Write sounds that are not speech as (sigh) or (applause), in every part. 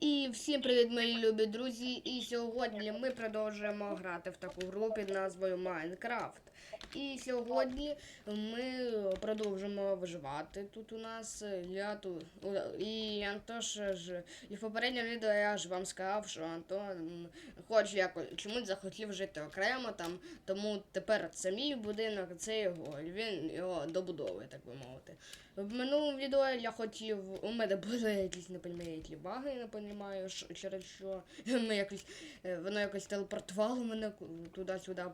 І всім привіт, мої любі друзі! І сьогодні ми продовжуємо грати в таку гру під назвою Майнкрафт. І сьогодні ми продовжимо виживати тут у нас. Я тут і Антош ж і в попередньому відео я ж вам сказав, що Антон хоч якось чомусь захотів жити окремо там, тому тепер це мій будинок, це його. Він його добудовує, так би мовити. В минулому відео я хотів. У мене були якісь не які баги, не розумію, через що ми якось, е, воно якось телепортувало мене туди-сюди,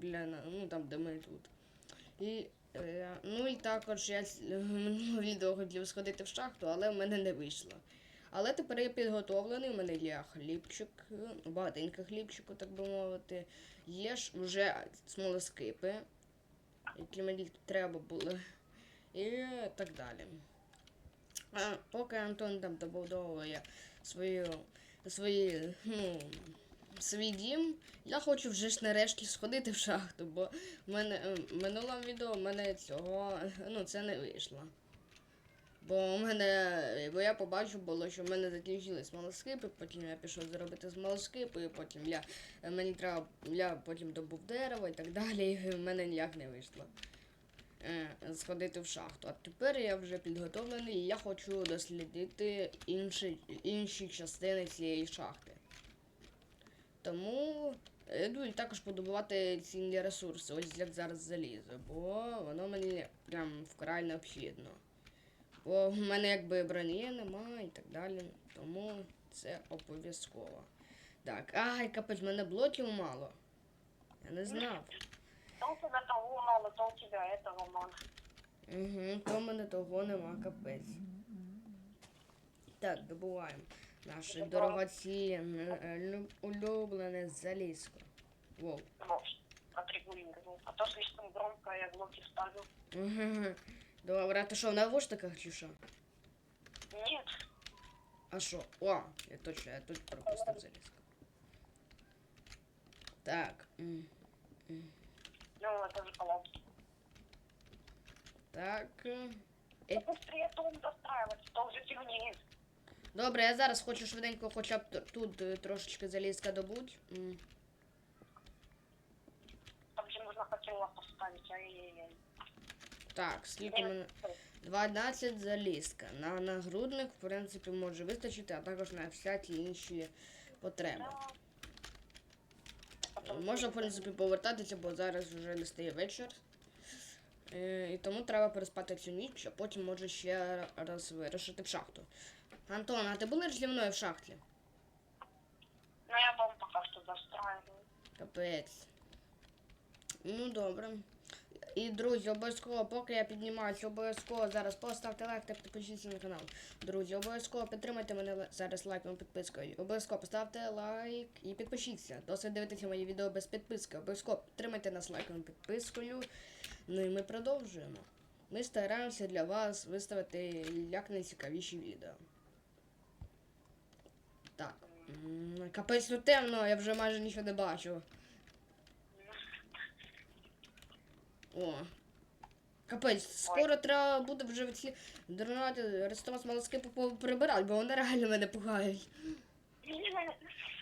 біля, ну там, де ми тут. І, е, ну і також я (laughs) минулому відео хотів сходити в шахту, але в мене не вийшло. Але тепер я підготовлений, у мене є хлібчик, багатенько хлібчику, так би мовити. Є ж вже смолоскипи, які мені треба були і так далі. А поки Антон там добудовує свою, свої, ну, свій дім, я хочу вже ж нарешті сходити в шахту, бо в мене е, в минулому відео в мене цього ну, це не вийшло. Бо у мене, бо я побачив було, що в мене закінчились смолоскипи, потім я пішов зробити смолоскипи, і потім я, мені треба, я потім добув дерево і так далі, і в мене ніяк не вийшло е, сходити в шахту. А тепер я вже підготовлений і я хочу дослідити інші, інші частини цієї шахти. Тому е, йду і також подобувати цінні ресурси, ось як зараз залізо, бо воно мені прям вкрай необхідно. Бо в мене якби броні немає і так далі. Тому це обов'язково. Так, ай, капець, в мене блоків мало. Я не знав. То у тебя того мало, то у тебя этого мало. Угу, то в мене того нема капець. Так, добуваємо наше дорогоцінне, е, лю- улюблене залізко. Воу. А то слишком громко я блоки ставил. Угу. Добре, а ти що, в навушниках чи що? Нет, А що? О, я точно, я тут пропустив залізко. Так. ну это же поломки. Так. е. Быстрее дом достраивать, то уже темнеет. Добре, я зараз хочу швиденько хоча б тут е, трошечки залізка добуть. Там же нужно хотела поставить, ай-яй-яй. Так, скільки мене. 12 залізка. На нагрудник, в принципі, може вистачити, а також на всякі інші потреби. Можна, в принципі, повертатися, бо зараз вже не стає вечір. Е, І тому треба переспати цю ніч, а потім може ще раз вирушити в шахту. Антон, а ти будеш зі мною в шахті? Ну я дом пока что достраиваю. Капець. Ну, добре. І, друзі, обов'язково, поки я піднімаюся, обов'язково зараз поставте лайк та підпишіться на канал. Друзі, обов'язково підтримайте мене зараз лайком підпискою. Обов'язково поставте лайк і підпишіться. Досить дивитися мої відео без підписки. Обов'язково підтримайте нас лайком і підпискою. Ну і ми продовжуємо. Ми стараємося для вас виставити як найцікавіші відео. Капець тут темно, я вже майже нічого не бачу. О. Капець, скоро треба буде вже ці дронати рестова смолоски прибирати, бо вони реально мене пугають.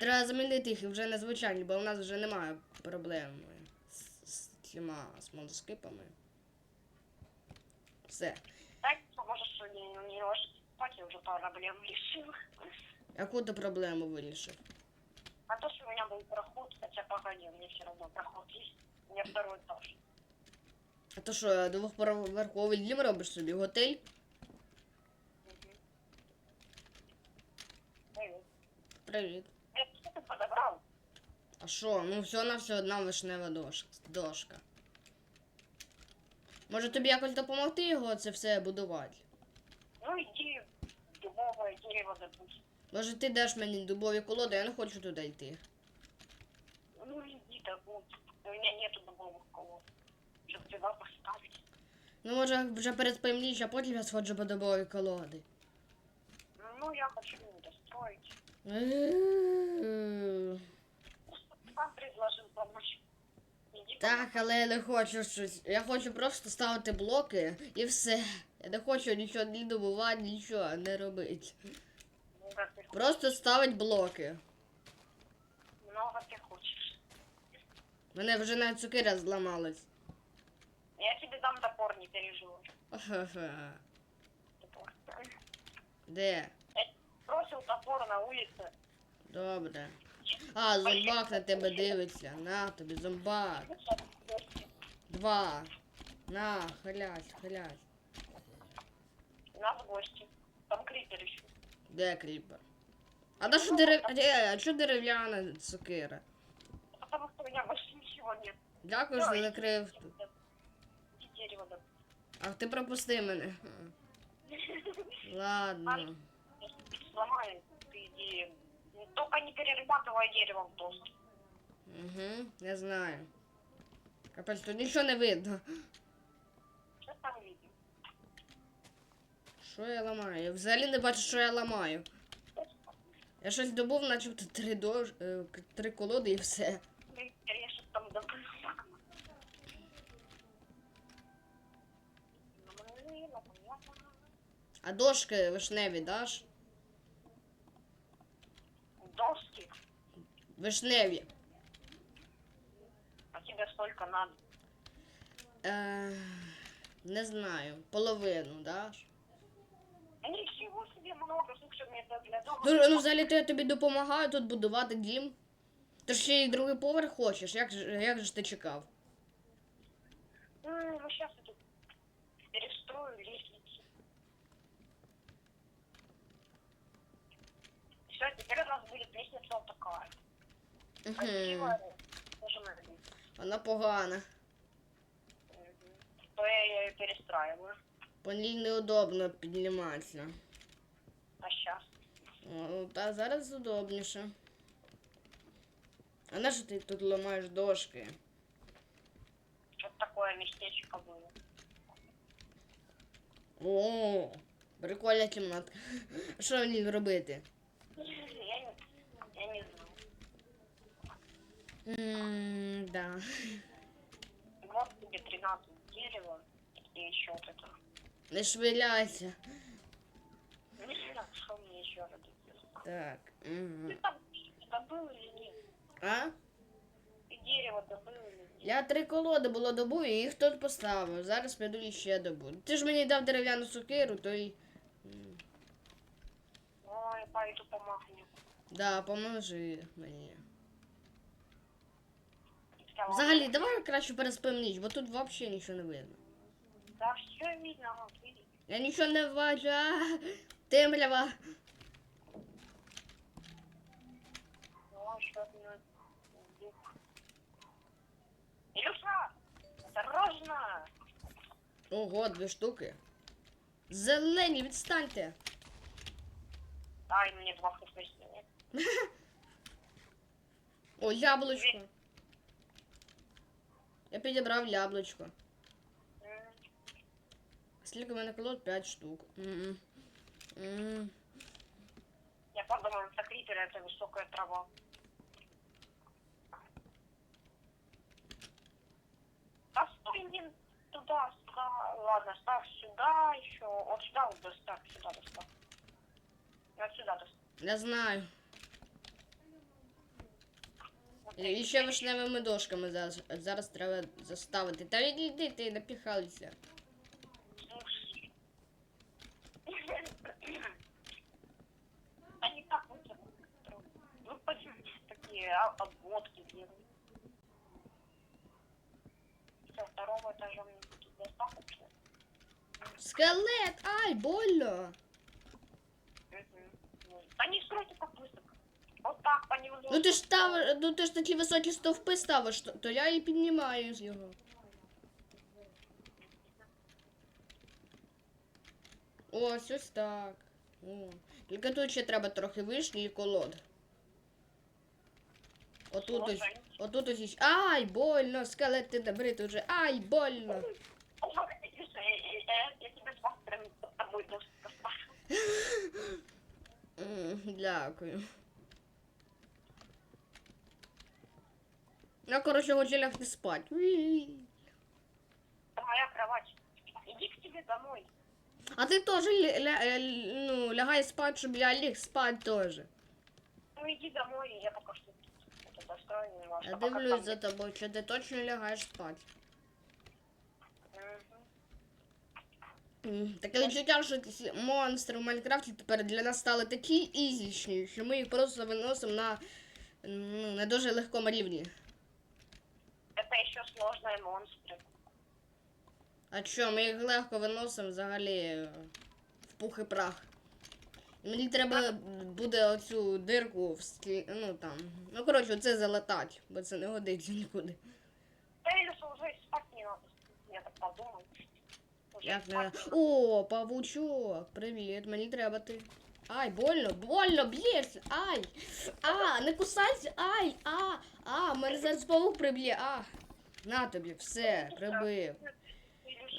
Треба замінити їх вже незвичайні, бо у нас вже немає проблем з, з цими смолоскипами. Все. Так, можешь не, не ложить спать, я уже проблем решил. Яку ти проблему вирішив? А то, что у меня был проход, хотя погоди, у меня все равно проход есть. У меня второй этаж. А то що, двохповерховий дім робиш собі готель? Мгм. Привет. Привіт. Э, Что ты подобрал? А що, ну все на все одна вишнева дош- дошка. Може тобі якось допомогти його це все будувати? Ну, иди дубовое дерево добудь. Може ти даш мені дубові колоди, я не хочу туди йти. Ну, иди добудь. У меня нету дубовых колод. Чтобы туда поставить. Ну може вже перед ніч, а потім я сходжу по дубові колоди. Ну, я хочу достроить. Е, Просто сам предложил помочь. Так, але я не хочу щось. Я хочу просто ставити блоки і все. Я не хочу нічого не добувати, нічого не робити. Как ты Просто ставить блоки. Много ты хочешь. Мене вже навіть цукера зламалась. Я тебе дам топор, не переживай. Ха-ха. Топор. Де? Бросил топор на улице. Добре. А, зомбак на тебе дивиться. На тобі зомбак. Два. На, хилясь, хилясь. У нас гости. Там крипер еще. Де кріпер? А на що дерев... Е, а що дерев'яна цукера? Потому что у меня больше ничего нет. Дякую, що накрив тут. И дерево дам. Ах, ти пропусти мене. Ладно. Сломаю, по идее. Только не перерабатывай дерево в доски. Угу, я знаю. Капець, тут нічого не видно. Что там видно? Що я ламаю? Я взагалі не бачу, що я ламаю. Я щось добув, начебто три, дож... е, три колоди і все. Я там. А дошки вишневі даш? Доски. Вишневі. А тебе столько надо. Е, не знаю. Половину даш? Да ничего себе много, слушай, мне это для дома. Ну, ну взагалі то я тобі допомагаю тут будувати дім. Ти ж ще й другий поверх хочеш, як же, як же ж ти чекав? М, Ну, сейчас я тут перестрою лестницу. Все, теперь у нас будет лестница вот такая. Красивая. Тоже надо. Вона погана. Мгм. То я ее перестраиваю. По ній неудобно підніматися. А сейчас? О, та зараз удобніше. А на що ти тут ламаєш дошки? Вот такое местечко было. О, прикольна кімнатка. Що в ній робити? Я не, я не знаю. Ммм, да. Вот тебе 13 дерева и еще вот это. Не швиляйся. Не знаю, что мне еще родить. Так. Ты Угу. там добыл или нет? А? Ты дерево добыл или нет? Я три колоди було добув і їх тут поставив. Зараз піду і ще добуду. Ти ж мені дав дерев'яну сокиру, то й. м, Ой, пойду помогу. Да, поможи мені. Давай. Взагалі, давай краще переспим ніч, бо тут взагалі нічого не видно. Все видно, вот видишь. Я нічого не бачу. А, темрява. Ой, что ты дух. Илюша, осторожно! Ого, дві штуки. Зелені, відстаньте. Дай мне два хп снять. О, яблучко. Я підібрав яблучко. М, Скільки в мене колод? 5 штук. М-м. М. Я подумал, это клипер, это высокая трава. Да стой, блин, туда, сюда. Ладно, ставь сюда еще. Вот сюда вот доставь, сюда доставь. И вот сюда доставь. Я знаю. Вот І эти. ще вишневими дошками зараз, зараз треба заставити. Та відійди, ти напіхалися. Этажа мне достаточно. Скелет! Ай, больно! Ну, Да не высоко. Вот так по нему. Ну ти ж ставиш, ну ти ж такі високі стовпи ставиш, то, то я і піднімаю його. Ось ось так. О. Тільки тут ще треба трохи вишні і колод. Отут ось. Отут іще- Ай, больно, скелет ти добрий тут вже. Ай, больно. Я, тебе с прям тобой дождь Дякую. Я, коротше, хочу лягти спати. Уі. Это моя кровать. Иди к тебе домой. А ти теж ля, ля, е, ну, лягай спати, щоб я ліг спати теж. Ну иди домой, я пока что это достою немножко. Я пока дивлюсь там- за тобою, що ти точно лягаєш спати. Мгм. М, Таке відчуття, що ці монстри в Майнкрафті тепер для нас стали такі ізічні, що ми їх просто виносимо на, ну, на дуже легкому рівні. Это еще сложные монстры. А що, ми їх легко виносимо взагалі е, в пух і прах. Мені треба буде оцю дирку в склі... ну там. Ну коротше, це залатати, бо це не годиться нікуди. Не надо. Я так подумал. Як не... не. О, павучок, привіт, мені треба ти. Ай, больно, больно, б'єшся, ай, а, не кусайся, ай, а, а, мене зараз павук приб'є, а. На тобі, все, прибив.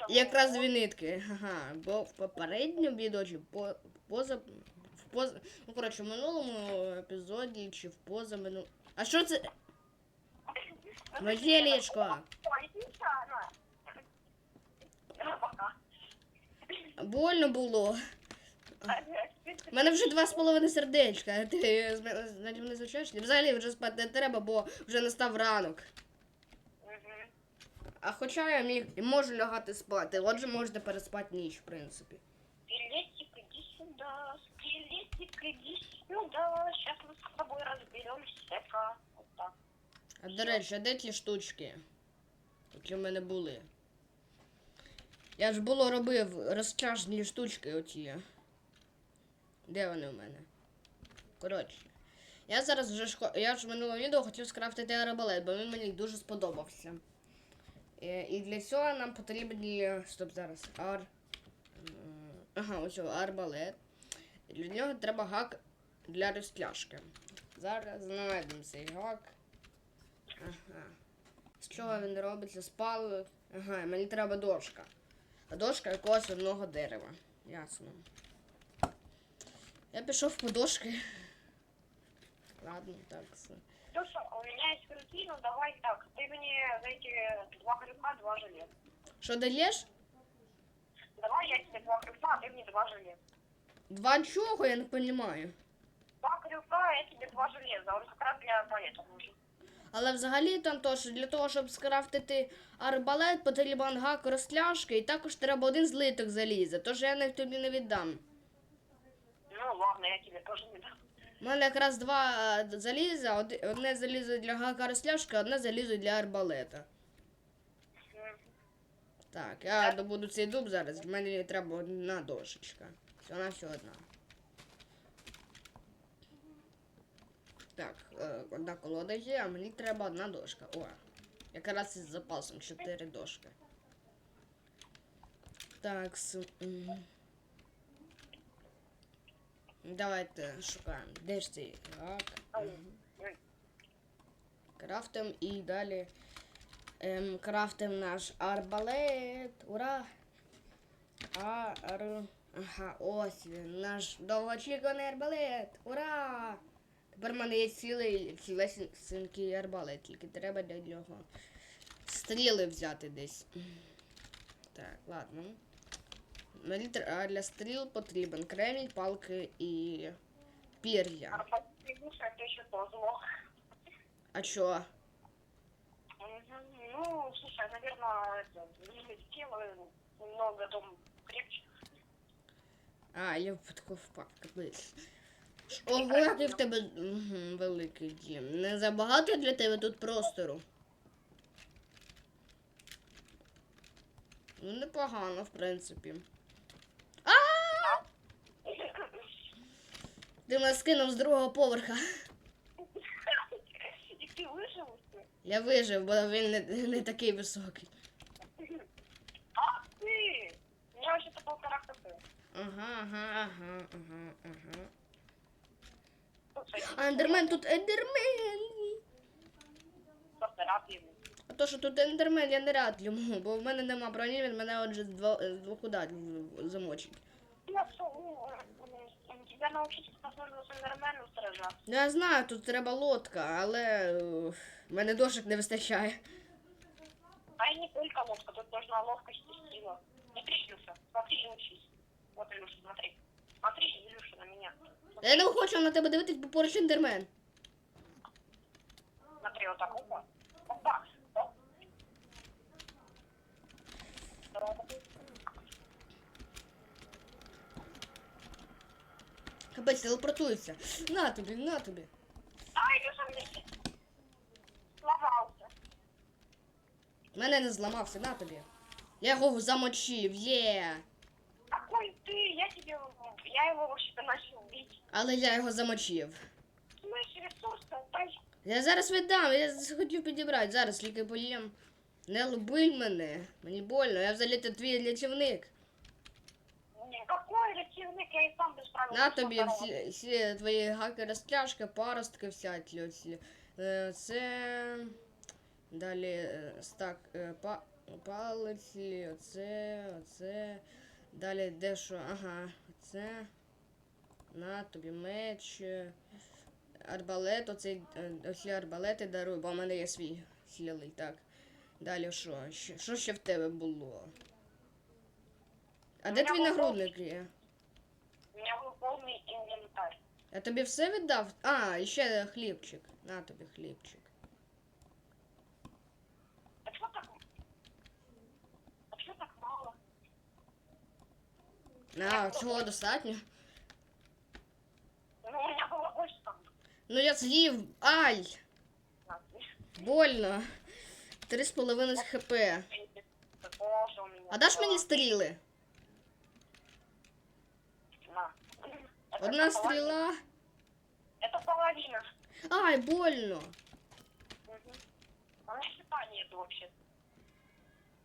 Якраз дві нитки, ага, бо в попередньому відео по, поза, в поза, ну коротше, в минулому епізоді чи в позамину... А що це? Моє. Больно було. У мене вже два з половиною сердечка. Ти з мене- з наді мене звучаєш? Взагалі вже спати не треба, бо вже настав ранок. А хоча я міг і можу лягати спати, отже можете переспати ніч, в принципі. Сюда. Скелетик, иди сюда. Сейчас мы с тобой разберемся. Вот так. А до речі, а де ті штучки, які в мене були? Я ж було робив розтяжні штучки оті. Де вони в мене? Коротше. Я зараз вже хо- я ж в минулому відео хотів скрафтити арбалет, бо він мені дуже сподобався. І для цього нам потрібні. Стоп зараз. Ар. Ага, ось арбалет. І Для нього треба гак для розтяжки. Зараз знайдемо цей гак. Ага. З чого він робиться? З палок. Ага, мені треба дошка. А дошка якогось одного дерева. Ясно. Я пішов по дошки. Ладно, так. все. Илюша, у меня есть крюки, ну давай так. Ты мне за эти два крюка два железа. Що даєш? Давай я тебе два крюка, а ты мне два железа. Два чого, я не розумію. Два крюка, я тебе два железа. Он как раз для арбалета нужен. Але взагалі там що для того, щоб скрафтити арбалет, потрібен гак розтяжки, і також треба один злиток заліза. Тож я не тобі не віддам. Ну ладно, я тебе тоже не дам. У мене якраз два е, заліза, одне залізо для гака розтяжки, одне залізо для арбалета. Так, я добуду цей дуб зараз, в мене треба одна дошечка. Вона все одна. Так, е, одна колода є, а мені треба одна дошка. О, якраз із запасом 4 дошки. Так, с... Давайте шукаємо. Де ж Мгм. ой. Крафтим і далі ем, крафтим наш арбалет. Ура! Ар... Ага, ось він, наш довгоочікуваний арбалет. Ура! Тепер в мене є цілий цілесенький арбалет, тільки треба для нього стріли взяти десь. Так, ладно. Мені а для стріл потрібен кремінь, палки і пір'я. Это то зло. А чо? Ну, слушай, наверное, это, тело немного дом крепче. А, я випадково капець. Ого, який в тебе угу, великий дім. Не забагато для тебе тут простору. Ну, непогано, в принципі. А! Ти мене скинув з другого поверха. И ты выжил? Я вижив, бо він не, не такий високий. Ага, ага, ага, ага, ага. Ендермен, тут ендермен! просто рад ему. А то, що тут ендермен, я не рад йому, бо в мене нема броні, він мене отже з дво- з двох ударів замочить. Я ну, тебя научить, как нужно с Эндерменом сражаться. Ну, я знаю, тут треба лодка, але е, в мене дошок не вистачає. А и не только лодка, тут нужна ловкость и сила. Не прищился, смотри и учись. Вот, Илюша, смотри. Смотри, Илюша, на меня. Я не хочу на тебе дивитись, бо поруч ендермен. Смотри, вот так, опа. Опа. Оп. Здорово. Капець, телепортується. На тобі, на тобі. А, Илюша, мне сломался. Мене не зламався, на тобі. Я його замочив, є. Какой ты? Я тебе... Бить. Але я його замочив. Я зараз віддам, я хотів підібрати. Зараз тільки поїм. Не лубиль мене. Мені больно, я взагалі то твій рятівник. Какой ретивник, я и сам без правил. На тобі всі, всі твої гаки стяжки, паростки всякі оці. Е, Це далі е, стак е, па, палиці, оце, оце. Далі де що? Ага, оце. На тобі меч. е, Арбалет, оцей, е, оці арбалети дарую, бо в мене є свій цілий, так. Далі що? Що- ще в тебе було? А де твій нагрудник є? У меня был полный инвентарь. Я тобі все віддав? А, і ще хлібчик. На тобі хлібчик. А что так? А что так мало? На, цього достатньо. Ну я з'їв. Ай! На, Больно. Три з половиною хп. Боже, у меня. А даш было. мені стріли? На. Это Одна половина. стріла. Это половина. Ай, больно. Мгм. А у меня хита нет вообще.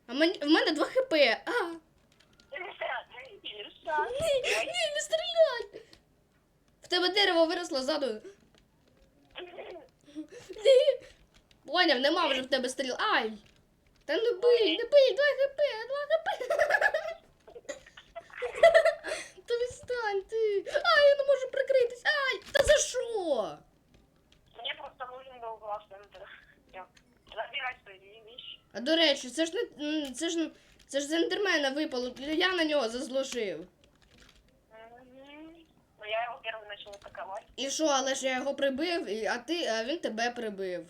А мені, в мене два хп. А! Ильша. Ні, ні, не стріляй! В тебе дерево виросло ззаду. Поняв, нема вже в тебе стріл. Ай! Та не бий, не бий, два хп, два хп. Та відстань ти. Ай, я не можу прикритись. Ай, та за що? Мне просто нужен был глаз. Забирай свои вещи. А до речі, це ж не це ж це ж з ендермена випало. Я на нього заслужив Мгм. Но я его первый начал атаковать. І що, але ж я його прибив, і- а ти, а він тебе прибив.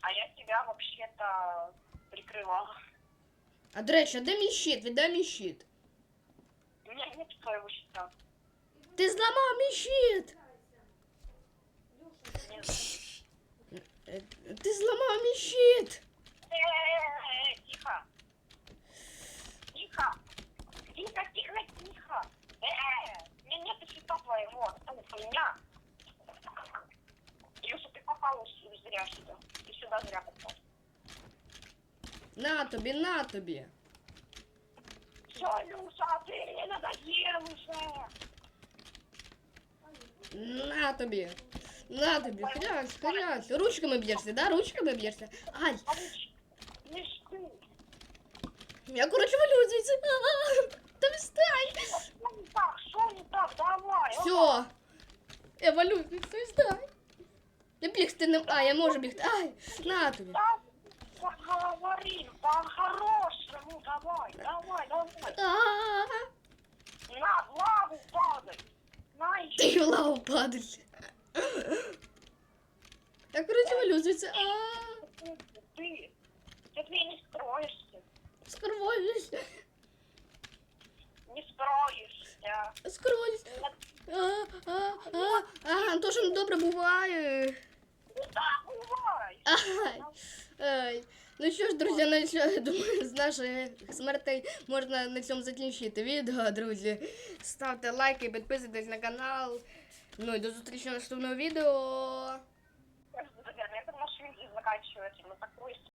А я тебя вообще-то прикрывала. А до речі, а де мій щит? Віддай мій щит. У меня нет твоего щита. Ти зламав мій щит! Нет. Е, Ти зламав мій щит! Э-э-э, Тихо. Тихо. Тихо, тихо, тихо. Э-э, У меня нет щита твоего. Это хуйня. Илюша, ты попал с- зря сюда. Ты сюда зря попал. На тобі, на тобі. Все, Илюша, ты мне надоел уже. На тобі. На тобі, хрясь, хрясь. Ручками б'єшся, да? Ручками б'єшся. Ай, А вы ч- лишь ты. я коротше валю звідси. (laughs) А, Та відстань. Что не так? Что не так? Давай. опа. Все. Я валю звідси, відстань. Я бігти не... А, я можу бігти. Ай, на тобі. Да, поговорим по-хорошему. Давай, давай, давай. А, На лаву падай. На Ти еще. в лаву падаєш. Я коротше валю звідси. А, Ты. Ты ты не строишься. скроюсь, Не строишься. скроюсь. А, а, а, а, то, що добре буває. Куда бывай? Ай, ай. Ну що ж, друзі, на цьому, я думаю, з нашої смертей можна на цьому закінчити відео, друзі. Ставте лайки, підписуйтесь на канал. Ну і до зустрічі в наступному відео. Наверное, это наш видео заканчивается. Мы так быстро.